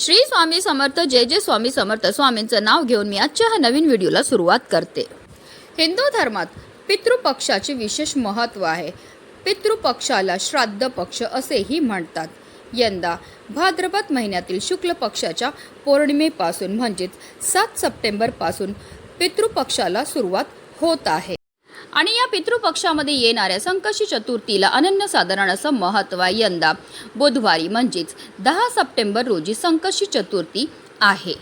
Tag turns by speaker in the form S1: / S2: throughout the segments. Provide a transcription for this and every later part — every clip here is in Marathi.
S1: श्री स्वामी समर्थ जय जय स्वामी समर्थ. स्वामींचं नाव घेऊन मी आजच्या ह्या नवीन व्हिडिओला सुरुवात करते. हिंदू धर्मात पितृपक्षाचे विशेष महत्त्व आहे. पितृपक्षाला श्राद्ध पक्ष असेही म्हणतात. यंदा भाद्रपद महिन्यातील शुक्ल पक्षाच्या पौर्णिमेपासून म्हणजेच सात सप्टेंबरपासून पितृपक्षाला सुरुवात होत आहे. आणि या पितृपक्षामध्ये येणाऱ्या संकशी चतुर्थीला अनन्यसाधारण असं महत्त्व आहे यंदा. बुधवारी म्हणजेच दहा सप्टेंबर रोजी संकशी चतुर्थी आहे.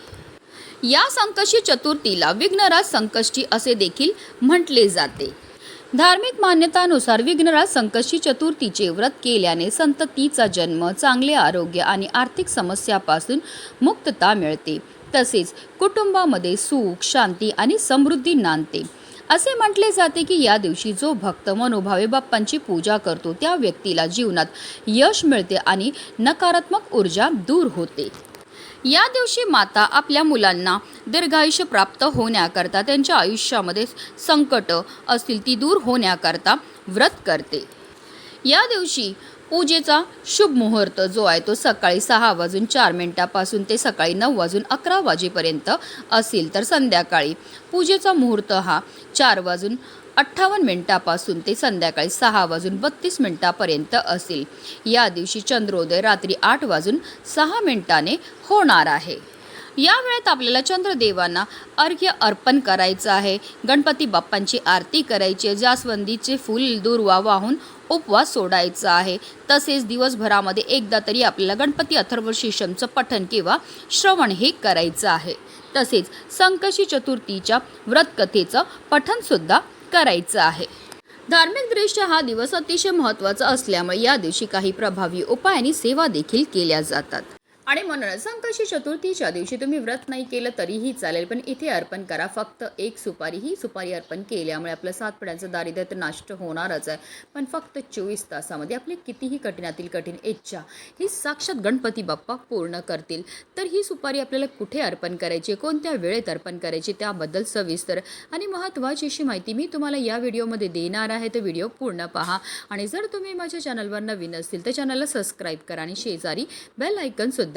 S1: या संकशी चतुर्थीला विघ्नराज संकष्टी असे देखील म्हटले जाते. धार्मिक मान्यतानुसार विघ्नराज संकष्टी चतुर्थीचे व्रत केल्याने संततीचा जन्म चांगले आरोग्य आणि आर्थिक समस्यापासून मुक्तता मिळते. तसेच कुटुंबामध्ये सुख शांती आणि समृद्धी नांदते. असे म्हटले जाते की या दिवशी जो भक्त मनोभावे बाप्पांची पूजा करतो त्या व्यक्तीला जीवनात यश मिळते आणि नकारात्मक ऊर्जा दूर होते. या दिवशी माता आपल्या मुलांना दीर्घायुष्य प्राप्त होण्याकरता त्यांच्या आयुष्यामध्ये संकट असतील ती दूर होण्याकरता व्रत करते. या दिवशी पूजेचा शुभ मुहूर्त जो आहे तो सकाळी सहा वाजून चार मिनिटापासून ते सकाळी नऊ वाजून अकरा वाजेपर्यंत असेल तर संध्याकाळी. पूजेचा मुहूर्त हा चार वाजून अठ्ठावन्न मिनिटापासून ते संध्याकाळी सहा वाजून बत्तीस मिनिटापर्यंत असेल. या दिवशी चंद्रोदय रात्री आठ वाजून सहा मिनिटाने होणार आहे. या वेळेत आपल्याला चंद्रदेवांना अर्घ्य अर्पण करायचं आहे. गणपती बाप्पांची आरती करायची आहे जास्वंदीचे फूल दुर्वा वाहून उपवास सोडायचा आहे. तसेच दिवसभरामध्ये एकदा तरी आपल्याला गणपती अथर्व शीर्षमचं पठण किंवा श्रवण हे करायचं आहे. तसेच संकशी चतुर्थीच्या व्रतकथेचं पठणसुद्धा करायचं आहे. धार्मिकदृष्ट्या हा दिवस अतिशय महत्त्वाचा असल्यामुळे या दिवशी काही प्रभावी उपाय आणि सेवा देखील केल्या जातात. आणि म्हणूनच संकशी चतुर्थीच्या दिवशी तुम्ही व्रत नाही केलं तरीही चालेल पण इथे अर्पण करा. फक्त एक सुपारी ही सुपारी अर्पण केल्यामुळे आपलं सात पिढ्यांचं दारिद्र्य तर नाष्ट होणारच आहे. पण फक्त चोवीस तासामध्ये आपली कितीही कठीणातील कठीण इच्छा ही साक्षात गणपती बाप्पा पूर्ण करतील. तर ही सुपारी आपल्याला कुठे अर्पण करायची? कोणत्या वेळेत अर्पण करायची? त्याबद्दल सविस्तर आणि महत्त्वाची अशी माहिती मी तुम्हाला या व्हिडिओमध्ये देणार आहे. तर व्हिडिओ पूर्ण पहा. आणि जर तुम्ही माझ्या चॅनलवर नवीन असतील तर चॅनलला सबस्क्राईब करा आणि शेजारी बेल ऐकनसुद्धा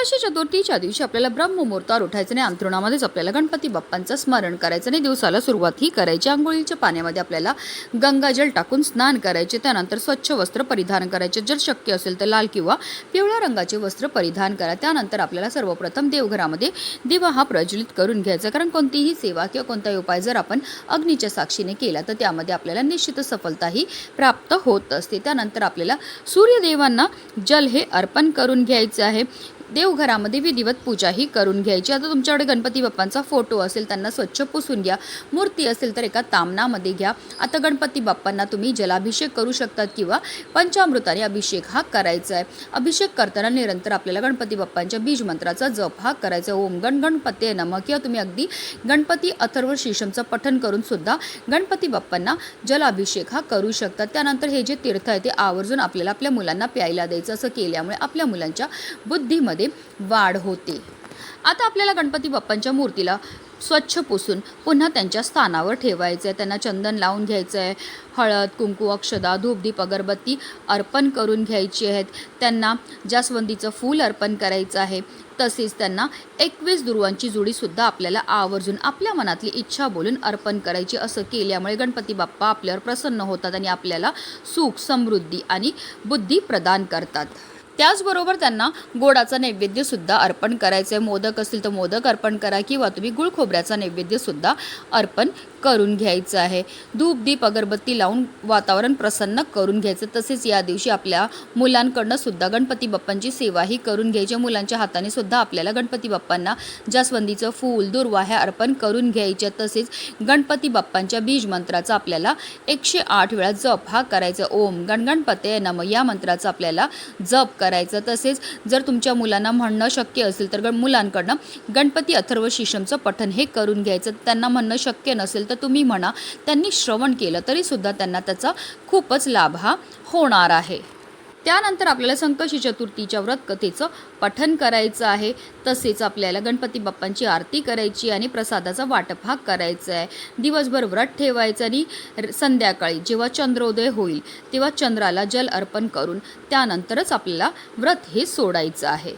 S1: एकादशी चतुर्थीच्या दिवशी आपल्याला ब्रह्ममुहूर्तावर उठायचं आणि अंथरुणामध्येच आपल्याला गणपती बाप्पांचं स्मरण करायचं आणि दिवसाला सुरुवात ही करायची. आंघोळीच्या पाण्यामध्ये आपल्याला गंगाजल टाकून स्नान करायचे. त्यानंतर स्वच्छ वस्त्र परिधान करायचे. जर शक्य असेल तर लाल किंवा पिवळ्या रंगाचे वस्त्र परिधान करा. त्यानंतर आपल्याला सर्वप्रथम देवघरामध्ये दिवा हा प्रज्वलित करून घ्यायचा. कारण कोणतीही सेवा किंवा कोणताही उपाय जर आपण अग्नीच्या साक्षीने केला तर त्यामध्ये आपल्याला निश्चित सफलताही प्राप्त होत असते. त्यानंतर आपल्याला सूर्यदेवांना जल हे अर्पण करून घ्यायचं आहे. देवघरामध्ये विधिवत पूजाही करून घ्यायची. आता तुमच्याकडे गणपती बाप्पांचा फोटो असेल त्यांना स्वच्छ पुसून घ्या. मूर्ती असेल तर एका तामनामध्ये घ्या. आता गणपती बाप्पांना तुम्ही जलाभिषेक करू शकतात किंवा पंचामृताने अभिषेक हा करायचा आहे. अभिषेक करताना निरंतर आपल्याला गणपती बाप्पांच्या बीज मंत्राचा जप हा करायचा ओम गण गणपती नम किंवा तुम्ही अगदी गणपती अथर्व शीशमचं पठण करून सुद्धा गणपती बाप्पांना जलाभिषेक हा करू शकतात. त्यानंतर हे जे तीर्थ आहे ते आवर्जून आपल्याला आपल्या मुलांना प्यायला द्यायचं. असं केल्यामुळे आपल्या मुलांच्या बुद्धीमध्ये वाढ होते. आता आपल्याला गणपती बाप्पांच्या मूर्तीला स्वच्छ पुसून पुन्हा त्यांच्या स्थानावर ठेवायचं आहे त्यांना चंदन लावून घ्यायचं आहे हळद कुंकू अक्षदा धूपदीप अगरबत्ती अर्पण करून घ्यायची आहेत. त्यांना जास्वंदीचं फूल अर्पण करायचं आहे तसेच त्यांना एकवीस दुर्वांची जोडीसुद्धा आपल्याला आवर्जून आपल्या मनातली इच्छा बोलून अर्पण करायची. असं केल्यामुळे गणपती बाप्पा आपल्यावर प्रसन्न होतात आणि आपल्याला सुख समृद्धी आणि बुद्धी प्रदान करतात. त्याचबरोबर त्यांना गोडाचा नैवेद्यसुद्धा अर्पण करायचं आहे मोदक असतील तर मोदक अर्पण करा किंवा तुम्ही गुळ खोबऱ्याचा नैवेद्यसुद्धा अर्पण करून घ्यायचं आहे. धूप दीप अगरबत्ती लावून वातावरण प्रसन्न करून घ्यायचं. तसेच या दिवशी आपल्या मुलांकडनं सुद्धा गणपती बाप्पांची सेवाही करून घ्यायची. मुलांच्या हाताने सुद्धा आपल्याला गणपती बाप्पांना जास्वंदीचं फूल दुर्वा ह्या अर्पण करून घ्यायच्या. तसेच गणपती बाप्पांच्या बीज मंत्राचा आपल्याला एकशे आठ वेळा जप हा करायचा. ओम गणगणपते नम या मंत्राचा आपल्याला जप करायचा करायचं. तसेच जर तुमच्या मुलांना म्हणणं शक्य असेल तर गण मुलांकडनं गणपती अथर्व शिशमचं पठण हे करून घ्यायचं. त्यांना म्हणणं शक्य नसेल तर तुम्ही म्हणा त्यांनी श्रवण केलं तरीसुद्धा त्यांना त्याचा खूपच लाभ हा होणार आहे. त्यानंतर आपल्याला संकशी चतुर्थीच्या व्रत कथेचं पठन करायचं आहे. तसेच आपल्याला गणपती बाप्पांची आरती करायची आणि प्रसादाचा वाटप हा करायचा आहे. दिवसभर व्रत ठेवायचं आणि र- संध्याकाळी जेव्हा चंद्रोदय होईल तेव्हा चंद्राला जल अर्पण करून त्यानंतरच आपल्याला व्रत हे सोडायचं आहे.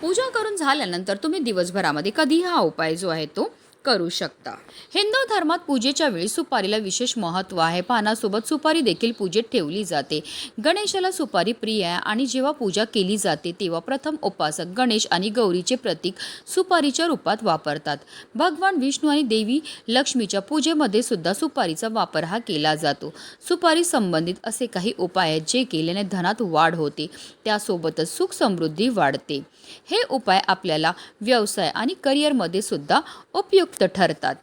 S1: पूजा करून झाल्यानंतर तुम्ही दिवसभरामध्ये कधी हा उपाय जो आहे तो करू शकता. हिंदू धर्मात पूजेच्या वेळी सुपारीला विशेष महत्त्व आहे. पानासोबत सुपारी देखील पूजेत ठेवली जाते. गणेशाला सुपारी प्रिय आहे आणि जेव्हा पूजा केली जाते तेव्हा प्रथम उपासक गणेश आणि गौरीचे प्रतीक सुपारीच्या रूपात वापरतात. भगवान विष्णू आणि देवी लक्ष्मीच्या पूजेमध्ये सुद्धा सुपारीचा वापर हा केला जातो. सुपारी संबंधित असे काही उपाय आहेत जे केल्याने धनात वाढ होते. त्यासोबतच सुख समृद्धी वाढते. हे उपाय आपल्याला व्यवसाय आणि करिअरमध्ये सुद्धा उपयुक्त ठरतात.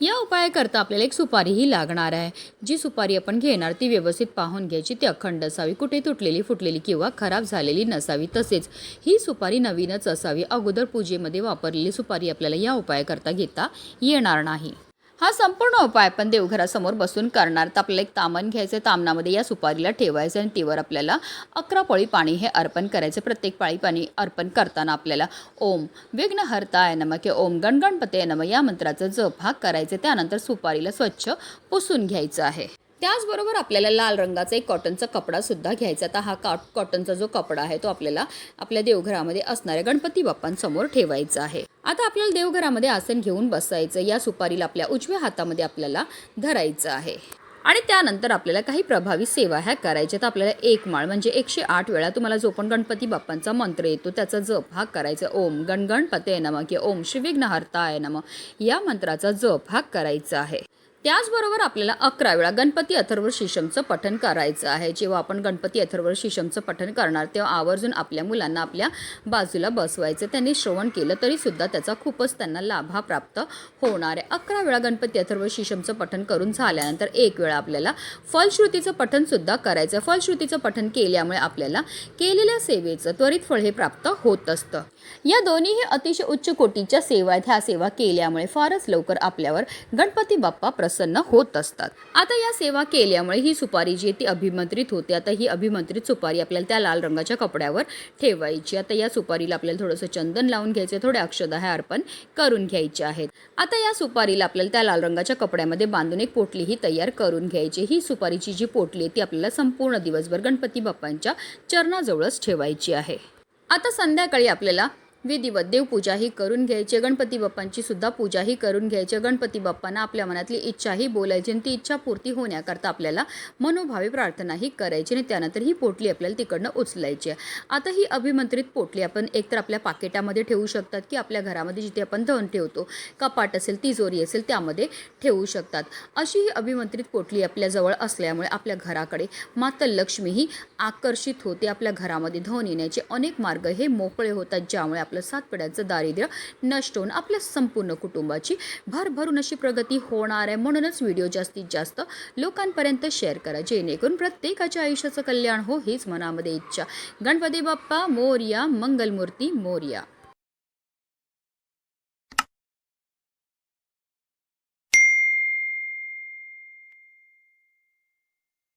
S1: या उपायाकरता आपल्याला एक सुपारीही लागणार आहे. जी सुपारी आपण घेणार ती व्यवस्थित पाहून घ्यायची. ती अखंड असावी. कुठे तुटलेली फुटलेली किंवा खराब झालेली नसावी. तसेच ही सुपारी नवीनच असावी. अगोदर पूजेमध्ये वापरलेली सुपारी आपल्याला या उपायाकरता घेता येणार नाही. हा संपूर्ण उपाय आपण देवघरासमोर बसून करणार. तर आपल्याला एक तामण घ्यायचं तामणामध्ये या सुपारीला ठेवायचं आणि तीवर आपल्याला अकरा पळी पाणी हे अर्पण करायचं प्रत्येक पाळी पाणी अर्पण करताना आपल्याला ओम विघ्नहर्ताय नम किंवा ओम गणगणपते नम या मंत्राचा जप हा करायचा त्यानंतर सुपारीला स्वच्छ पुसून घ्यायचं आहे. त्याचबरोबर आपल्याला लाल रंगाचा एक कॉटनचा कपडा सुद्धा घ्यायचा तर हा कॉट कॉटनचा जो कपडा आहे तो आपल्याला आपल्या देवघरामध्ये असणाऱ्या गणपती बाप्पांसमोर ठेवायचा आहे. आता आपल्याला देवघरामध्ये आसन घेऊन बसायचं या सुपारीला आपल्या उजव्या हातामध्ये आपल्याला धरायचं आहे. आणि त्यानंतर आपल्याला काही प्रभावी सेवा ह्या करायच्या तर आपल्याला एक माळ म्हणजे एकशे आठ वेळा तुम्हाला जो पण गणपती बाप्पांचा मंत्र येतो त्याचा जप हा करायचा. ओम गणगणपते नम किंवा ओम श्री विघ्नहर्ताय नम या मंत्राचा जप हा करायचा आहे. त्याचबरोबर आपल्याला अकरा वेळा गणपती अथर्व शीशमचं पठण करायचं आहे. जेव्हा आपण गणपती अथर्व शीशमचं पठण करणार तेव्हा आवर्जून आपल्या मुलांना आपल्या बाजूला बसवायचं त्यांनी श्रवण केलं तरी सुद्धा त्याचा खूपच त्यांना लाभ हा प्राप्त होणार आहे. अकरा वेळा गणपती अथर्व शीशमचं पठण करून झाल्यानंतर एक वेळा आपल्याला फलश्रुतीचं पठणसुद्धा करायचं फलश्रुतीचं पठण केल्यामुळे आपल्याला केलेल्या सेवेचं त्वरित फळ हे प्राप्त होत असतं. या दोन्हीही अतिशय उच्च कोटीच्या सेवा आहेत. ह्या सेवा केल्यामुळे फारच लवकर आपल्यावर गणपती बाप्पा प्रसन्न होत असतात. आता या सेवा केल्यामुळे ही सुपारी जी आहे ती अभिमंत्रित होते. आता ही अभिमंत्रित सुपारी आपल्याला त्या लाल रंगाच्या कपड्यावर ठेवायची आता या सुपारीला आपल्याला थोडंसं चंदन लावून घ्यायचे थोडे अक्षदा हे अर्पण करून घ्यायचे आहेत. आता या सुपारीला आपल्याला त्या लाल रंगाच्या कपड्यामध्ये बांधून एक पोटलीही तयार करून घ्यायची ही सुपारीची जी पोटली आहे ती आपल्याला संपूर्ण दिवसभर गणपती बाप्पांच्या चरणाजवळच ठेवायची आहे. आता संध्याकाळी आपल्याला विधिवत देवपूजाही करून घ्यायची. गणपती बाप्पांची सुद्धा पूजाही करून घ्यायची. गणपती बाप्पांना आपल्या मनातली इच्छाही बोलायची आणि ती इच्छा पूर्ती होण्याकरता आपल्याला मनोभावी प्रार्थनाही करायची आणि त्यानंतर ही पोटली आपल्याला तिकडनं उचलायची आहे. आता ही अभिमंत्रित पोटली आपण एकतर आपल्या पाकिटामध्ये ठेवू शकतात की आपल्या घरामध्ये जिथे आपण धन ठेवतो. कपाट असेल तिजोरी असेल त्यामध्ये ठेवू शकतात. अशी ही अभिमंत्रित पोटली आपल्याजवळ असल्यामुळे आपल्या घराकडे माता लक्ष्मी ही आकर्षित होते. आपल्या घरामध्ये धन येण्याचे अनेक मार्ग हे मोकळे होतात ज्यामुळे आपलं सात पिढ्यांचं दारिद्र्य नष्ट होऊन आपल्या संपूर्ण कुटुंबाची भरभरून अशी प्रगती होणार आहे. म्हणूनच व्हिडिओ जास्तीत जास्त लोकांपर्यंत शेअर करा. जेणेकरून प्रत्येकाच्या आयुष्याचं कल्याण हो हीच मनामध्ये इच्छा. गणपती बाप्पा मोर्या मंगलमूर्ती मोर्या.